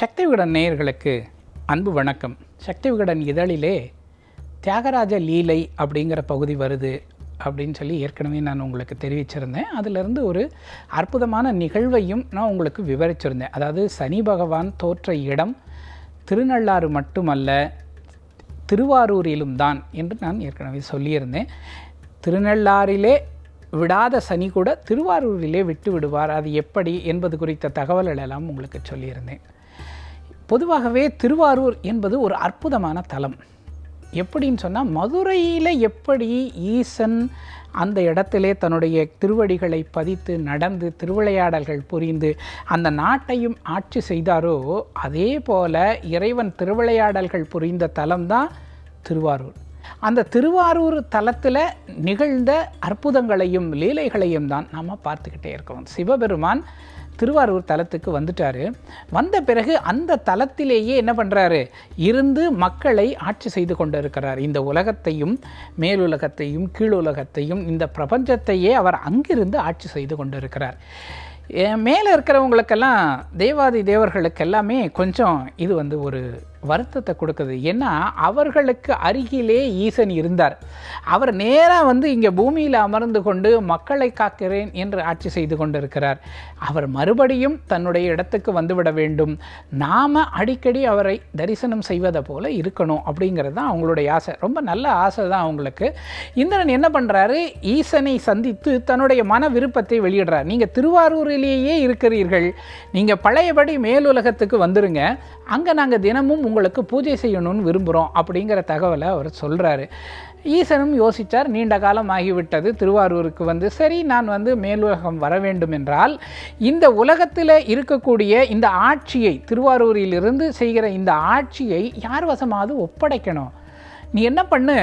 சக்தி விகடன் நேயர்களுக்கு அன்பு வணக்கம். சக்தி விகடன் இதழிலே தியாகராஜ லீலை அப்படிங்கிற பகுதி வருது அப்படின்னு சொல்லி ஏற்கனவே நான் உங்களுக்கு தெரிவிச்சிருந்தேன். அதிலிருந்து ஒரு அற்புதமான நிகழ்வையும் நான் உங்களுக்கு விவரிச்சிருந்தேன். அதாவது சனி பகவான் தோற்ற இடம் திருநள்ளாறு மட்டுமல்ல திருவாரூரிலும் தான் என்று நான் ஏற்கனவே சொல்லியிருந்தேன். திருநள்ளாறிலே விடாத சனி கூட திருவாரூரிலே விட்டு விடுவார் அது எப்படி என்பது குறித்த தகவல்கள் எல்லாம் உங்களுக்கு சொல்லியிருந்தேன். பொதுவாகவே திருவாரூர் என்பது ஒரு அற்புதமான தலம். எப்படின்னு சொன்னால் மதுரையில் எப்படி ஈசன் அந்த இடத்திலே தன்னுடைய திருவடிகளை பதித்து நடந்து திருவிளையாடல்கள் புரிந்து அந்த நாட்டையும் ஆட்சி செய்தாரோ அதே போல இறைவன் திருவிளையாடல்கள் புரிந்த தலம்தான் திருவாரூர். அந்த திருவாரூர் தலத்தில் நிகழ்ந்த அற்புதங்களையும் லீலைகளையும் தான் நாம் பார்த்துக்கிட்டே இருக்கிறோம் சிவபெருமான் திருவாரூர் தலத்துக்கு வந்துட்டார். வந்த பிறகு அந்த தலத்திலேயே என்ன பண்ணுறாரு இருந்து மக்களை ஆட்சி செய்து கொண்டு இருக்கிறார் இந்த உலகத்தையும் மேலுலகத்தையும் கீழுலகத்தையும் இந்த பிரபஞ்சத்தையே அவர் அங்கிருந்து ஆட்சி செய்து கொண்டு இருக்கிறார் மேலே இருக்கிறவங்களுக்கெல்லாம் தேவாதி தேவர்களுக்கு எல்லாமே கொஞ்சம் இது வந்து ஒரு வருத்தத்தை கொடுக்குது. ஏன்னா அவர்களுக்கு அருகிலே ஈசன் இருந்தார். அவர் நேராக வந்து இங்கே பூமியில் அமர்ந்து கொண்டு மக்களை காக்கிறேன் என்று ஆட்சி செய்து கொண்டிருக்கிறார். அவர் மறுபடியும் தன்னுடைய இடத்துக்கு வந்துவிட வேண்டும். நாம் அடிக்கடி அவரை தரிசனம் செய்வதை போல இருக்கணும் அப்படிங்கிறது தான் அவங்களுடைய ஆசை. ரொம்ப நல்ல ஆசை தான் அவங்களுக்கு. இந்திரன் என்ன பண்ணுறாரு ஈசனை சந்தித்து தன்னுடைய மன விருப்பத்தை வெளியிடுறார். நீங்கள் திருவாரூரிலேயே இருக்கிறீர்கள். நீங்கள் பழையபடி மேலுலகத்துக்கு வந்துருங்க. அங்கே நாங்கள் தினமும் உங்களுக்கு பூஜை செய்யணும்னு விரும்புகிறோம் அப்படிங்கிற தகவலை அவர் சொல்கிறாரு ஈசனும் யோசித்தார் நீண்ட காலம் ஆகிவிட்டது. திருவாரூருக்கு வந்து சரி நான் வந்து மேலுலகம் வர வேண்டும் என்றால் இந்த உலகத்தில் இருக்கக்கூடிய இந்த ஆட்சியை திருவாரூரிலிருந்து செய்கிற இந்த ஆட்சியை யார் வசமாவது ஒப்படைக்கணும். நீ என்ன பண்ணு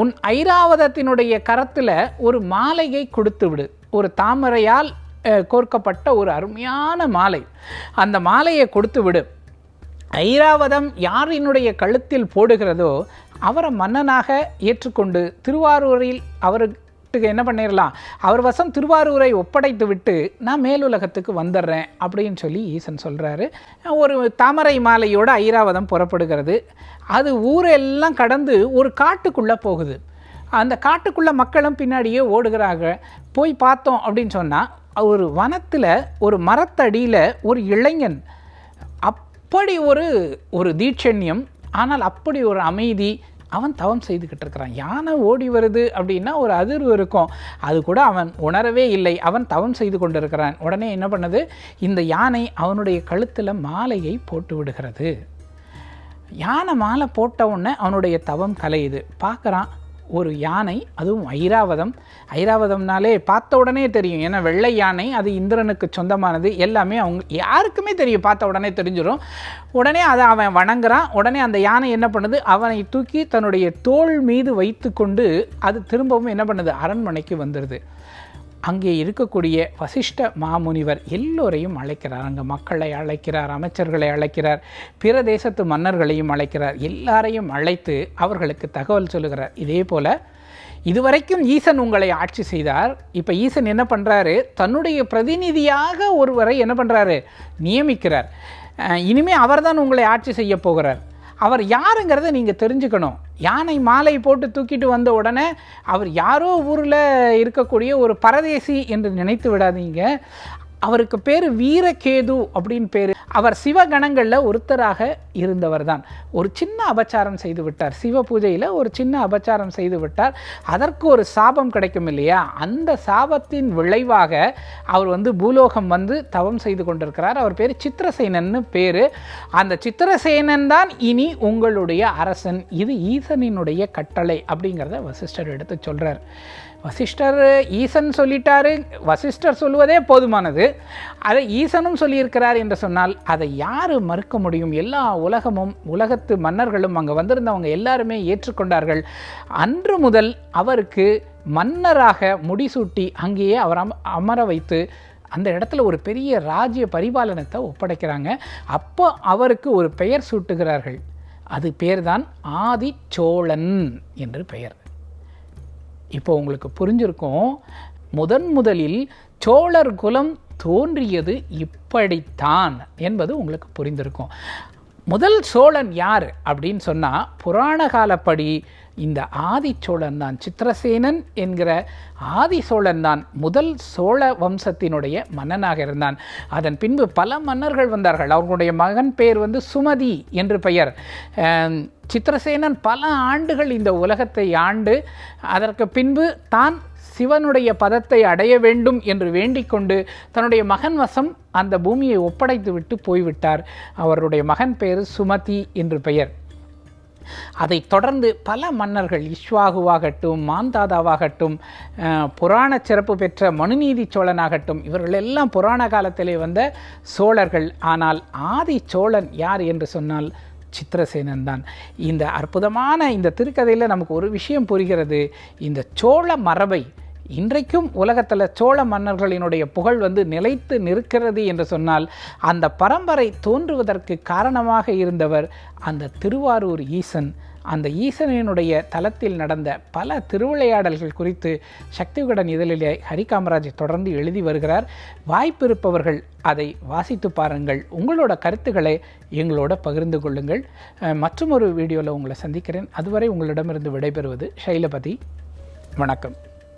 உன் ஐராவதத்தினுடைய கரத்தில் ஒரு மாலையை கொடுத்து விடு. ஒரு தாமரையால் கோர்க்கப்பட்ட ஒரு அருமையான மாலை. அந்த மாலையை கொடுத்து விடு. ஐராவதம் யாரினுடைய கழுத்தில் போடுகிறதோ அவரை மன்னனாக ஏற்றுக்கொண்டு திருவாரூரில் அவருக்கு என்ன பண்ணிடலாம் அவர் வசம் திருவாரூரை ஒப்படைத்து விட்டு நான் மேலுலகத்துக்கு வந்துடுறேன் அப்படின்னு சொல்லி ஈசன் சொல்கிறாரு ஒரு தாமரை மாலையோட ஐராவதம் புறப்படுகிறது. அது ஊரெல்லாம் கடந்து ஒரு காட்டுக்குள்ளே போகுது. அந்த காட்டுக்குள்ளே மக்களும் பின்னாடியே ஓடுகிறாங்க. போய் பார்த்தோம் அப்படின்னு சொன்னால் ஒரு வனத்தில் ஒரு மரத்தடியில் ஒரு இளைஞன் அப்படி ஒரு ஒரு தீட்சண்யம் ஆனால் அப்படி ஒரு அமைதி அவன் தவம் செய்துக்கிட்டு இருக்கிறான். யானை ஓடி வருது அப்படின்னா ஒரு அதிர்வு இருக்கும். அது கூட அவன் உணரவே இல்லை. அவன் தவம் செய்து கொண்டிருக்கிறான். உடனே என்ன பண்ணுது? இந்த யானை அவனுடைய கழுத்தில் மாலையை போட்டு விடுகிறது. யானை மாலை போட்ட உடனே அவனுடைய தவம் கலையுது. பார்க்குறான் ஒரு யானை அதுவும் ஐராவதம். ஐராவதம்னாலே பார்த்த உடனே தெரியும். ஏன்னா வெள்ளை யானை அது இந்திரனுக்கு சொந்தமானது. எல்லாமே அவங்க யாருக்குமே தெரியும். பார்த்த உடனே தெரிஞ்சிடும் உடனே அதை அவன் வணங்குறான். உடனே அந்த யானை என்ன பண்ணுது? அவனை தூக்கி தன்னுடைய தோல் மீது வைத்து கொண்டு அது திரும்பவும் என்ன பண்ணுது? அரண்மனைக்கு வந்துடுது அங்கே இருக்கக்கூடிய வசிஷ்ட மாமுனிவர் எல்லோரையும் அழைக்கிறார். அங்கே மக்களை அழைக்கிறார் அமைச்சர்களை அழைக்கிறார் பிற தேசத்து மன்னர்களையும் அழைக்கிறார். எல்லாரையும் அழைத்து அவர்களுக்கு தகவல் சொல்லுகிறார். இதே போல் இதுவரைக்கும் ஈசன் உங்களை ஆட்சி செய்தார். இப்போ ஈசன் என்ன பண்ணுறாரு தன்னுடைய பிரதிநிதியாக ஒருவரை என்ன பண்ணுறாரு நியமிக்கிறார். இனிமேல் அவர்தான் உங்களை ஆட்சி செய்ய போகிறார். அவர் யாருங்கிறத நீங்கள் தெரிஞ்சுக்கணும். யானை மாலை போட்டு தூக்கிட்டு வந்த உடனே அவர் யாரோ ஊரில் இருக்கக்கூடிய ஒரு பரதேசி என்று நினைத்து விடாதீங்க. அவருக்கு பேர் வீரகேது அப்படின்னு பேர். அவர் சிவகணங்களில் ஒருத்தராக இருந்தவர் தான் ஒரு சின்ன அபச்சாரம் செய்து விட்டார். சிவ பூஜையில் ஒரு சின்ன அபச்சாரம் செய்து விட்டார். அதற்கு ஒரு சாபம் கிடைக்கும் இல்லையா? அந்த சாபத்தின் விளைவாக அவர் வந்து பூலோகம் வந்து தவம் செய்து கொண்டிருக்கிறார். அவர் பேர் சித்திரசேனன்னு பேர். அந்த சித்திரசேனன் தான் இனி உங்களுடைய அரசன். இது ஈசனினுடைய கட்டளை அப்படிங்கிறத வசிஷ்டர் எடுத்து சொல்கிறார் வசிஷ்டர் ஈசன் சொல்லிட்டாரு வசிஷ்டர் சொல்லுவதே போதுமானது. அதை ஈசனும் சொல்லியிருக்கிறார் என்று சொன்னால் அதை யார் மறுக்க முடியும்? எல்லா உலகமும் உலகத்து மன்னர்களும் அங்கே வந்திருந்தவங்க எல்லாருமே ஏற்றுக்கொண்டார்கள். அன்று முதல் அவருக்கு மன்னராக முடிசூட்டி அங்கேயே அவர் அம அமர வைத்து அந்த இடத்துல ஒரு பெரிய ராஜ்ய பரிபாலனத்தை ஒப்படைக்கிறாங்க. அப்போ அவருக்கு ஒரு பெயர் சூட்டுகிறார்கள். அது பேர்தான் ஆதிச்சோழன் என்று பெயர். இப்போ உங்களுக்கு புரிஞ்சிருக்கும். முதன் முதலில் சோழர் குலம் தோன்றியது இப்படித்தான் என்பது உங்களுக்கு புரிந்திருக்கும். முதல் சோழன் யார் அப்படின்னு சொன்னால் புராண காலப்படி இந்த ஆதிச்சோழன் தான் சித்திரசேனன் என்கிற ஆதி சோழன் தான் முதல் சோழ வம்சத்தினுடைய மன்னனாக இருந்தான். அதன் பின்பு பல மன்னர்கள் வந்தார்கள். அவர்களுடைய மகன் பேர் வந்து சுமதி என்று பெயர். சித்திரசேனன் பல ஆண்டுகள் இந்த உலகத்தை ஆண்டு அதற்கு பின்பு தான் சிவனுடைய பதத்தை அடைய வேண்டும் என்று வேண்டிக்கொண்டு தன்னுடைய மகன் வசம் அந்த பூமியை ஒப்படைத்து விட்டு போய்விட்டார். அவருடைய மகன் பெயர் சுமதி என்று பெயர். அதைத் தொடர்ந்து பல மன்னர்கள் இஷ்வாகுவாகட்டும் மாந்தாதாவாகட்டும் புராண சிறப்பு பெற்ற மனுநீதி சோழனாகட்டும் இவர்கள் எல்லாம் புராண காலத்திலே வந்த சோழர்கள். ஆனால் ஆதி சோழன் யார் என்று சொன்னால் சித்திரசேனன் தான். இந்த அற்புதமான இந்த திருக்கதையில் நமக்கு ஒரு விஷயம் புரிகிறது. இந்த சோழ மரபை இன்றைக்கும் உலகத்தில் சோழ மன்னர்களினுடைய புகழ் வந்து நிலைத்து நிற்கிறது என்று சொன்னால் அந்த பரம்பரை தோன்றுவதற்கு காரணமாக இருந்தவர் அந்த திருவாரூர் ஈசன். அந்த ஈசனினுடைய தளத்தில் நடந்த பல திருவிளையாடல்கள் குறித்து சக்திவிகடன் இதழிலே ஹரிகாமராஜ் தொடர்ந்து எழுதி வருகிறார். வாய்ப்பிருப்பவர்கள் அதை வாசித்து பாருங்கள். உங்களோட கருத்துக்களை எங்களோட பகிர்ந்து கொள்ளுங்கள். அஹ், மற்றும் ஒரு வீடியோவில் உங்களை சந்திக்கிறேன். அதுவரை உங்களிடமிருந்து விடைபெறுவது ஷைலபதி. வணக்கம்.